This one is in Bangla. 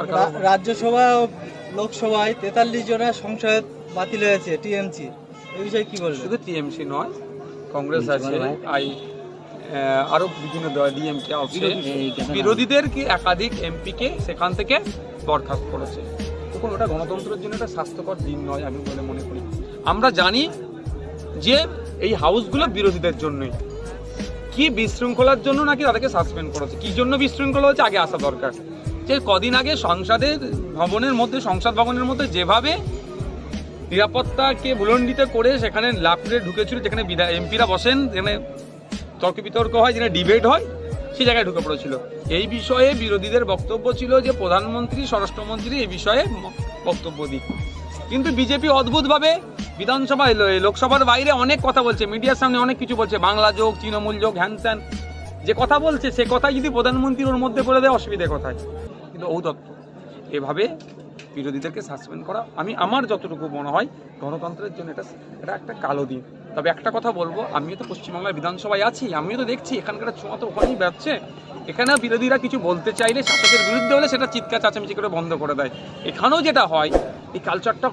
আর রাজ্যসভা ও লোকসভায় তেতাল্লিশ জনের সংসদ বাতিল হয়েছে টিএমসি। এই বিষয়ে কি বলবেন? শুধু টিএমসি নয় কংগ্রেস আছে আই আহ, আরও বিভিন্ন ডিএমকে আছে বিরোধীদের কি একাধিক এমপিকে সেখান থেকে বরখাস্ত করেছে? দেখুন ওটা গণতন্ত্রের জন্য একটা স্বাস্থ্যকর দিন নয় আমি বলে মনে করি। আমরা জানি যে এই হাউসগুলো বিরোধীদের জন্যই। কি বিশৃঙ্খলার জন্য নাকি তাদেরকে সাসপেন্ড করেছে? কি জন্য বিশৃঙ্খলা হচ্ছে আগে আসা দরকার। যে কদিন আগে সংসদের ভবনের মধ্যে, সংসদ ভবনের মধ্যে যেভাবে নিরাপত্তাকে ভুলণ্ডিত করে সেখানে লাফড়ে ঢুকেছিল, যেখানে বিধায় এমপিরা বসেন, যেখানে তর্ক বিতর্ক হয়, যেখানে ডিবেট হয়, সেই জায়গায় ঢুকে পড়েছিল। এই বিষয়ে বিরোধীদের বক্তব্য ছিল যে প্রধানমন্ত্রী, স্বরাষ্ট্রমন্ত্রী এই বিষয়ে বক্তব্য দিক। কিন্তু বিজেপি অদ্ভুতভাবে বিধানসভায় লোকসভার বাইরে অনেক কথা বলছে, মিডিয়ার সামনে অনেক কিছু বলছে, বাংলা যোগ, তৃণমূল যোগ, হ্যান যে কথা বলছে, সে কথাই যদি প্রধানমন্ত্রীর ওর মধ্যে বলে দেয় অসুবিধে কোথায় ঔদত্ত এভাবে বিরোধীদেরকে সাসপেন্ড করা, আমি আমার যতটুকু মনে হয় গণতন্ত্রের জন্য এটা এটা একটা কালো দিন। তবে একটা কথা বলব, আমিও তো পশ্চিমবাংলার বিধানসভায় আছি, আমিও তো দেখছি এখানকার ছোঁয়া তো ওখানেই বেড়ছে এখানে বিরোধীরা কিছু বলতে চাইলে শাসকের বিরুদ্ধে হলে সেটা চিৎকার, চাচামিচি করে বন্ধ করে দেয়। এখানেও যেটা হয়, এই কালচারটা